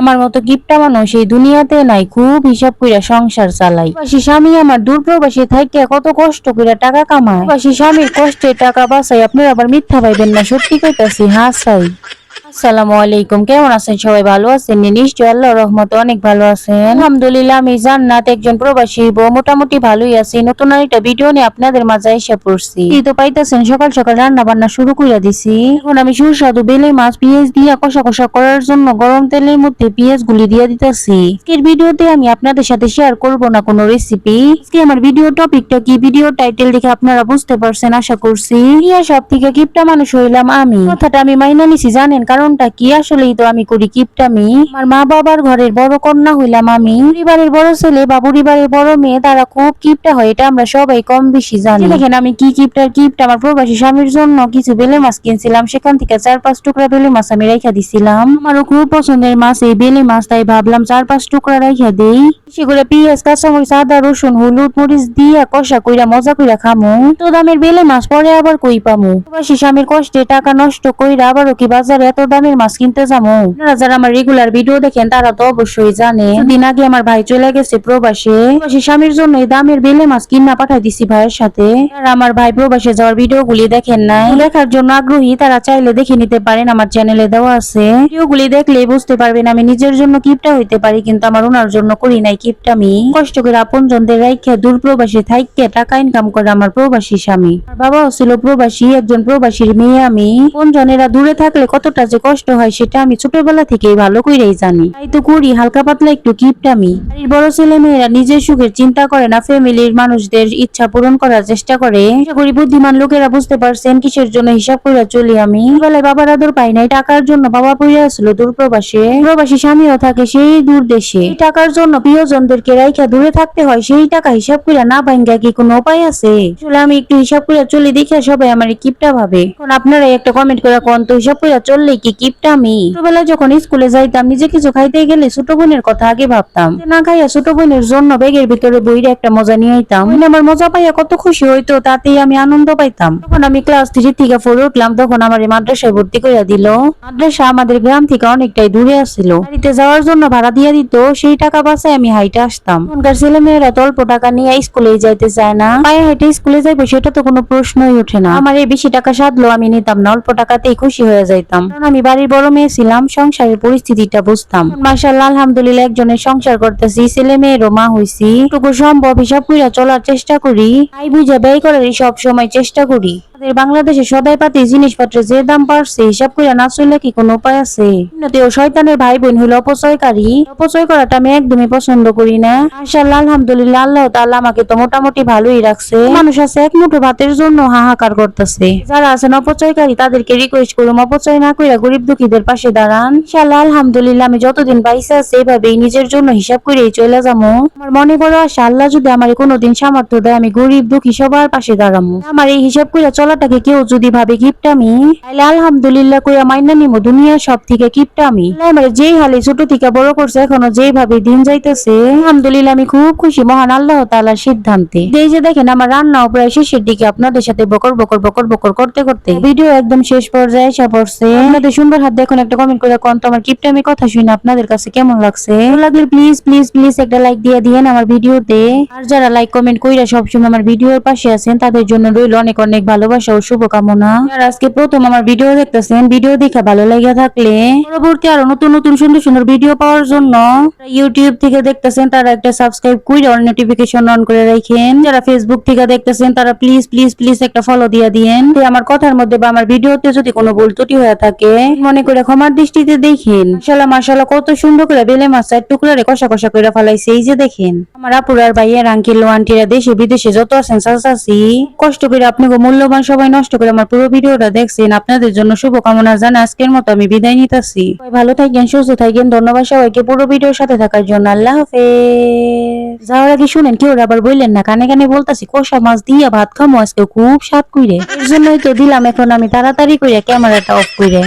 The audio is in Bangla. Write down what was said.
আমার মতো গিফটা মানুষ এই দুনিয়াতে নাই, খুব হিসাব কইরা সংসার চালাই। প্রবাসী স্বামী আমার দূর প্রবাসী থাইকে কত কষ্ট কইরা টাকা কামায়। প্রবাসী স্বামীর কষ্টে টাকা বাঁচাই আপনারা আবার মিথ্যা পাইবেন না, সত্যি কইতাছি হাসাই আলাইকুম। কেমন আছেন সবাই? ভালো আছেন? নিশ্চয় আল্লাহ রহমত অনেক ভালো আছেন। আলহামদুলিল্লাহ, আমি জান্নাত একজন প্রবাসী মোটামুটি ভালোই আছি। নতুন ভিডিও নিয়ে আপনাদের মাঝে এসে পড়ছি। তো পাইতেছেন, সকাল সকাল রান্না বান্না শুরু করে দিছি। এখন আমি সুস্বাদু বেলে মাছ দিয়ে কষা কষা করার জন্য গরম তেলের মধ্যে গুলি দিয়ে দিতেছি। আজকের ভিডিওতে আমি আপনাদের সাথে শেয়ার করব না কোনো রেসিপি আজকে আমার ভিডিও টপিকটা কি? ভিডিও টাইটেল দেখে আপনারা বুঝতে পারছেন, আশা করছি। সব থেকে কিপটা মানুষ হইলাম আমি। কথাটা আমি মাইনা নিছি, জানেন? কারণটা কি? আসলেই তো আমি করি কিপটামি আমার মা বাবার ঘরের বড় কন্যা হইলাম আমি। পরিবারের বড় ছেলে বা পরিবারের বড় মেয়ে, তারা খুব কিপটা হয়, এটা আমরা সবাই কম বেশি জানি। দেখেন, আমি কি কিপটার কিপটা? আমার প্রবাসী স্বামীর জন্য কিছু বেলে মাছ কিনছিলাম। সেখান থেকে চার পাঁচ টুকরা বেলে মাছ আমি রেখা দিছিলাম। আমারও খুব পছন্দের মাছ এই বেলে মাছ, তাই ভাবলাম চার পাঁচ টুকরা রেখা দেই। করে পেঁয়াজ, কাঁচামরিচ, আদা, রসুন, হলুদ মরিচ দিয়া কষা কইরা মজা কইরা খামু। তো দামের বেলে মাছ পরে আবার কই পামু? প্রবাসী স্বামীর কষ্টে টাকা নষ্ট কইরা আবারও কি বাজারে এত দামের মাছ কিনতে যাব। আপনারা যারা আমার রেগুলার ভিডিও দেখেন তারা তো অবশ্যই জানে। দিন আগে আমার ভাই চলে গেছে প্রবাসে। প্রবাসী স্বামীর জন্য দামের বেলে মাছ কিনা পাঠাই দিছি ভাইয়ের সাথে। আর আমার ভাই প্রবাসে যাওয়ার ভিডিও গুলি দেখেন নাই। দেখার জন্য আগ্রহী তারা চাইলে দেখে নিতে পারেন আমার চ্যানেলে দেওয়া আছে। ভিডিও গুলি দেখলে বুঝতে পারবেন আমি নিজের জন্য কিপটা হইতে পারি কিন্তু আমার ওনার জন্য করি নাই কিপটা আমি কষ্ট করে আপন জনদের রাইখে দূর প্রবাসী থাইকে টাকা ইনকাম করে আমার প্রবাসী স্বামী। বাবাও ছিল প্রবাসী একজন প্রবাসীর মেয়ে আমি। কোন জনেরা দূরে থাকলে কতটা যে কষ্ট হয় সেটা আমি ছোটবেলা থেকেই ভালো করেই জানি। তাই তো করি, হালকা পাতলা একটু কিপটামি বাড়ির বড় ছেলে মেয়েরা নিজের সুখের চিন্তা করে না, ফ্যামিলির মানুষদের ইচ্ছা পূরণ করার চেষ্টা করে। করি বুদ্ধিমান লোকেরা বুঝতে পারছেন কিসের জন্য হিসাব করে চলি আমি। বেলায় বাবার আদর পাই নাই, টাকার জন্য বাবা পড়ে আসলো দূর প্রবাসে। স্বামীও থাকে সেই দূর দেশে। টাকার জন্য প্রিয়জনদেরকে রাইখা দূরে থাকতে হয়, সেই টাকা হিসাব করে না ভাঙ্গা কি কোনো উপায় আছে? আসলে আমি একটু হিসাব করে চলি, দেখে সবাই আমার কিপটা ভাবে। এখন আপনারা একটা কমেন্ট করে কোন, তো হিসাব করে চললে কি কিপটা আমি ছোটবেলায় যখন স্কুলে যাইতাম নিজে কিছু খাইতে গেলে ছোট বোনের কথা আগে ভাবতাম। না খাইয়া ছোট বোনের জন্য ব্যাগের ভিতরে বইরে একটা মজা নিয়ে আইতাম। আমার মজা পাইয়া কত খুশি হইতো তাতেই আমি আনন্দ পাইতাম। তখন আমি ক্লাস থ্রি থেকে ফোরে উঠলাম তখন আমার মাদ্রাসায় ভর্তি করে দিল। মাদ্রাসা আমাদের গ্রাম থেকে অনেকটাই দূরে আসছিল বাড়িতে যাওয়ার জন্য ভাড়া দিয়ে দিত সেই টাকা বাসায় আমি হাইটে আসতাম। এখনকার ছেলে মেয়েরা তো অল্প টাকা নিয়ে স্কুলে যাইতে চায় না। পায়ে হাইটে স্কুলে যাইবো সেটা তো কোনো প্রশ্নই ওঠে না। আমার এই বেশি টাকা সাধলো আমি নিতাম না অল্প টাকাতেই খুশি হয়ে যাইতাম। কারণ আমি বাড়ির বড় মেয়ে ছিলাম, সংসারের পরিস্থিতিটা বুঝতাম। মাসাল্লাহ আলহামদুলিল্লাহ একজনের সংসার করতেছি, ছেলে মেয়েরও মা হইছি। টুকু সম্ভব হিসাব কইরা চলার চেষ্টা করি। আই বুঝে ব্যয় করারই সব সময় চেষ্টা করি। আমাদের বাংলাদেশে সদাই পাতি জিনিসপত্রের যে দাম বাড়ছে, হিসাব করে না চললে কি কোনো উপায় আছে? উন্নতিও শয়তানের ভাই বোন হলো অপচয়কারী। অপচয় করাটা আমি একদমই পছন্দ করি না। মাশাআল্লাহ, আলহামদুলিল্লাহ, আল্লাহ তাআলা আমাকে তো মোটামুটি ভালোই রাখছে। মানুষ আছে এক মুঠো ভাতের জন্য হাহাকার করতেছে। যারা আছেন অপচয়কারী, তাদেরকে রিকোয়েস্ট করুম, অপচয় না কইরা গরিব দুঃখীদের পাশে দাঁড়ান। ইনশাআল্লাহ, আলহামদুলিল্লাহ, আমি যতদিন পাইছে আছে এইভাবেই নিজের জন্য হিসাব করেই চলে যাব আমার মনে বড় আশা, আল্লাহ যদি আমার কোনোদিন সামর্থ্য দেয়, আমি গরিব দুঃখী সবার পাশে দাঁড়াবো আমার এই হিসাব করে চলাটাকে কেউ যদি ভাবে কিপটামি, তাহলে আলহামদুলিল্লাহ কইয়া মাইনা নিমো দুনিয়ার সব থেকে কিপটামি আমার যেই হালে ছোট থেকে বড় করছে, এখনও যেইভাবে দিন যাইতেছে, আলহামদুলিল্লাহ আমি খুব খুশি, মহান আল্লাহ তাআলার সিদ্ধান্তে। এই যে দেখেন, আমার রান্নাও প্রায় শেষের দিকে, আপনাদের সাথে বকর বকর বকর বকর করতে করতে। ভিডিও একদম শেষ পর্যায়ে এসে পড়ছে। আপনাদের সুন্দর হাত দেখুন, একটা কমেন্ট করে কোন তো আমার কিপটামি কথা শুনে আপনাদের কাছে কেমন লাগছে? লাগলে প্লিজ প্লিজ প্লিজ একটা লাইক দিয়ে দিয়েন আমার ভিডিওতে আর যারা লাইক কমেন্ট কইরা সবসময় আমার ভিডিওর পাশে আছেন, তাদের জন্য রইল অনেক অনেক ভালোবাসা। ও শুভকামনা। আজকে প্রথম আমার ভিডিও দেখতেছেন, ভিডিও দেখে ভালো লাগে থাকলে পরবর্তী আরও নতুন নতুন সুন্দর সুন্দর ভিডিও পাওয়ার জন্য ইউটিউব থেকে দেখতেছেন, তারা একটা সাবস্ক্রাইব করে অল নোটিফিকেশন অন করে রাখেন। যারা ফেসবুক থেকে দেখতেছেন, তারা প্লিজ প্লিজ প্লিজ একটা ফলো দিয়ে দিয়েন। আমার কথার মধ্যে বা আমার ভিডিওতে যদি কোনো ভুল ত্রুটি হয়ে থাকে, মনে করে ক্ষমার দৃষ্টিতে দেখেন। মাশাআল্লাহ মাশাআল্লাহ, কত সুন্দর করে বেলে মাছের টুকরা রে কষা কষা করে ফেলাইছে, এই যে দেখেন। আমার আপুরার ভাইয়ের আঙ্কেল আন্টিরা দেশে বিদেশে যত আছেন চাচাচি কষ্ট করে আপনাকে মূল্যবান সবাই নষ্ট করে আমার পুরো ভিডিওটা দেখছেন। আপনাদের জন্য শুভকামনা জানা আজকের মতো আমি বিদায় নিতেছি। ভালো থাকেন সুস্থ থাকেন ধন্যবাদ সবাইকে পুরো ভিডিওর সাথে থাকার জন্য। আল্লাহ হাফেজ। যাওয়ার আগে শুনেন, কেউ আবার বললেন না, কানে কানে বলতাছি, কষা মাছ দিয়া ভাত খামো আজকে খুব স্বাদ কইরে। এর জন্যই তো দিলাম, এখন আমি তাড়াতাড়ি কইরা ক্যামেরাটা অফ কইরে।